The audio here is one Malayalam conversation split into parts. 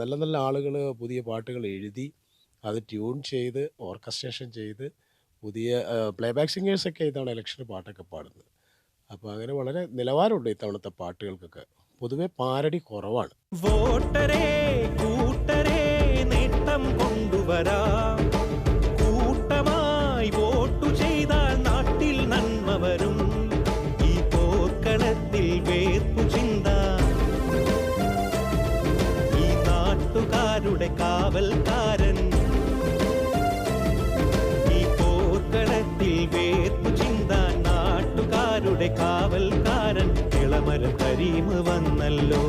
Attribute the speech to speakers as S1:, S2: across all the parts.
S1: നല്ല നല്ല ആളുകൾ പുതിയ പാട്ടുകൾ എഴുതി അത് ട്യൂൺ ചെയ്ത് ഓർക്കസ്ട്രേഷൻ ചെയ്ത് പുതിയ പ്ലേബാക്ക് സിംഗേഴ്സൊക്കെ ഇത്തവണ ഇലക്ഷന് പാട്ടൊക്കെ പാടുന്നത്. അപ്പോൾ അങ്ങനെ വളരെ നിലവാരമുണ്ട് ഇത്തവണത്തെ പാട്ടുകൾക്കൊക്കെ. പൊതുവെ പാരടി കുറവാണ്.
S2: വോട്ടരേ കൂട്ടരേ നേട്ടം കൊണ്ടുവരാം. നാട്ടുകാരുടെ കാവൽക്കാരൻ. ഈ പോർക്കളത്തിൽ വേർപ്പു ചിന്താൻ നാട്ടുകാരുടെ കാവൽക്കാരൻ. ഇളമരം കരീമ് വന്നല്ലോ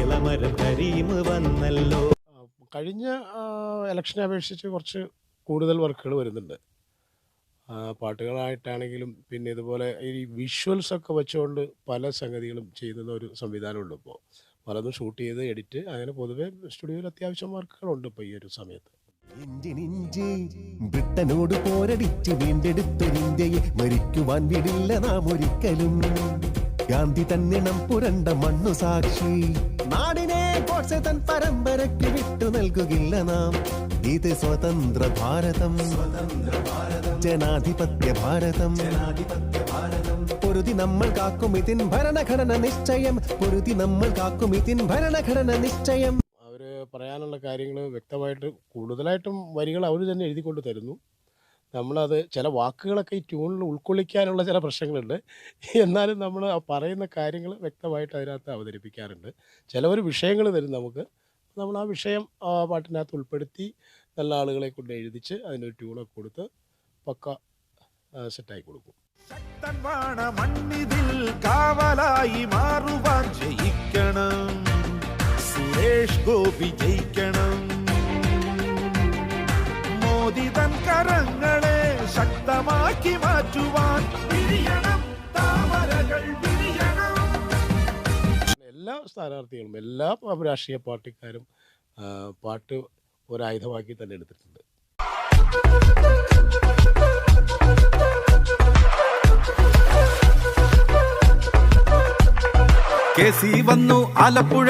S2: ഇളമരം കരീമ് വന്നല്ലോ.
S1: കഴിഞ്ഞ ഇലക്ഷനെ അപേക്ഷിച്ച് കുറച്ച് കൂടുതൽ വർക്കുകൾ വരുന്നുണ്ട്. പാട്ടുകളായിട്ടാണെങ്കിലും പിന്നെ ഇതുപോലെ ഈ വിഷ്വൽസ് ഒക്കെ വെച്ചുകൊണ്ട് പല സംഗതികളും ചെയ്യുന്ന ഒരു സംവിധാനമുണ്ട് ഇപ്പോൾ പലതും ഷൂട്ട് ചെയ്ത് എഡിറ്റ് അങ്ങനെ പൊതുവെ സ്റ്റുഡിയോയിൽ അത്യാവശ്യം വർക്കുകളുണ്ട് ഇപ്പോൾ ഈ ഒരു സമയത്ത്.
S3: ബ്രിട്ടനോട് പോരടിച്ച് വീണ്ടെടുത്തൊരിന്ത്യയെ മരിക്കുവാൻ വിടില്ല നാം ഒരിക്കലും. ഗാന്ധി തന്നിണം പുരണ്ട മണ്ണു സാക്ഷി. നാടിനെ കോട്സെ തൻ പരമ്പരയ്ക്ക് വിട്ടു നൽകുകില്ല നാം. ഇത് സ്വതന്ത്ര ഭാരതം. ജനാധിപത്യ ഭാരതം. പൊരുതി നമ്മൾ കാക്കും ഇതിൻ ഭരണഘടന നിശ്ചയം. പൊരുതി നമ്മൾ കാക്കും ഇതിൻ ഭരണഘടന നിശ്ചയം.
S1: അവർ പറയാനുള്ള കാര്യങ്ങൾ വ്യക്തമായിട്ട് കൂടുതലായിട്ടും വരികൾ അവർ തന്നെ എഴുതിക്കൊണ്ട് തരുന്നു. നമ്മളത് ചില വാക്കുകളൊക്കെ ഈ ട്യൂണിൽ ഉൾക്കൊള്ളിക്കാനുള്ള ചില പ്രശ്നങ്ങളുണ്ട്. എന്നാലും നമ്മൾ ആ പറയുന്ന കാര്യങ്ങൾ വ്യക്തമായിട്ട് അതിനകത്ത് അവതരിപ്പിക്കാറുണ്ട്. ഒരു വിഷയങ്ങൾ തരും നമുക്ക്. നമ്മൾ ആ വിഷയം ആ പാട്ടിനകത്ത് ഉൾപ്പെടുത്തി നല്ല ആളുകളെ കൊണ്ട് എഴുതിച്ച് അതിനൊരു ട്യൂണൊക്കെ കൊടുത്ത് പക്ക സെറ്റായി കൊടുക്കും.
S4: ശക്തൻവാണ മണ്ണിതിൽ കാവലായി മാറുവാൻ ജയിക്കണം. സുരേഷ് ഗോപി ജയിക്കണം. മോദി തൻ കരങ്ങളെ ശക്തമാക്കി മാറ്റുവാൻ. വിരിയണം താമരകൾ വിരിയണം.
S1: എല്ലാ സ്ഥാനാർത്ഥികളും എല്ലാ രാഷ്ട്രീയ പാർട്ടിക്കാരും പാട്ട് ഒരായുധമാക്കി തന്നെ എടുത്തിട്ടുണ്ട്.
S5: കെ സി വന്നു ആലപ്പുഴ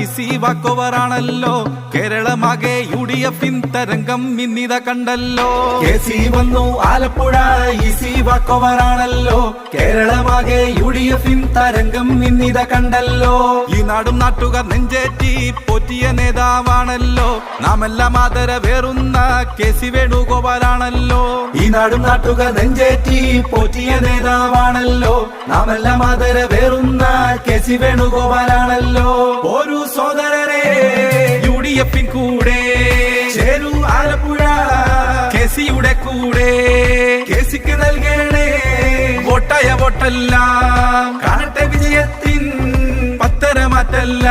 S5: ഈസി വാക്കോവറാണല്ലോ. കേരളമാകെ യു ഡി എഫിൻ തരംഗം ഇന്നിത കണ്ടല്ലോ. കേസി സി വന്നു ആലപ്പുഴ ഈസി വാക്കോവറാണല്ലോ. കേരളമാകെ യു ഡി എഫിൻ തരംഗം ഇന്നിത കണ്ടല്ലോ. ഈ നാടും നാട്ടുകാർ നെഞ്ചേറ്റി പോറ്റിയ നേതാവാണല്ലോ. നാമെല്ലാം ആദരവേറുന്ന കെ സി വേണുഗോപാലാണല്ലോ. ഈ നാടും നാട്ടുകാർ നെഞ്ചേറ്റി പോറ്റിയ നേതാവാണല്ലോ. നാമെല്ലാം ആദരവേറുന്ന കെ സി വേണുഗോപാലാണല്ലോ. ഒരു സോദരരെ യു ഡി എഫിൻ കൂടെ ചേരു ആലപ്പുഴ കെ സിയുടെ കൂടെ കെ സിക്ക് നൽകണേ. വോട്ടായ വോട്ടെല്ലാം കാണട്ടെ വിജയത്തിൻ പത്തരമാറ്റല്ല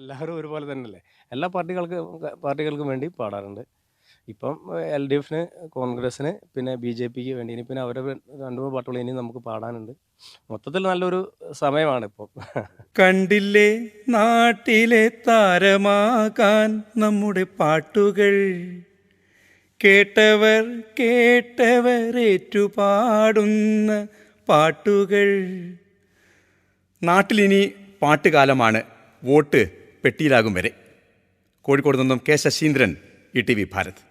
S6: എല്ലാവരും ഒരുപോലെ തന്നെയല്ലേ? എല്ലാ പാർട്ടികൾക്ക് പാർട്ടികൾക്കും വേണ്ടി പാടാറുണ്ട്. ഇപ്പം എൽ ഡി എഫിന് കോൺഗ്രസ്സിന് പിന്നെ ബി ജെ പിക്ക് വേണ്ടി. ഇനി പിന്നെ അവരുടെ രണ്ടു മൂന്ന് പാട്ടുകൾ ഇനി നമുക്ക് പാടാനുണ്ട്. മൊത്തത്തിൽ നല്ലൊരു സമയമാണ് ഇപ്പോൾ
S7: കണ്ടില്ലേ? നാട്ടിലെ താരമാകാൻ നമ്മുടെ പാട്ടുകൾ. കേട്ടവർ കേട്ടവർ ഏറ്റുപാടുന്ന പാട്ടുകൾ. നാട്ടിലിനി പാട്ടുകാലമാണ്. വോട്ട് പെട്ടിയിലാകും വരെ. കോഴിക്കോട് നിന്നും K Saseendran E T V Bharat.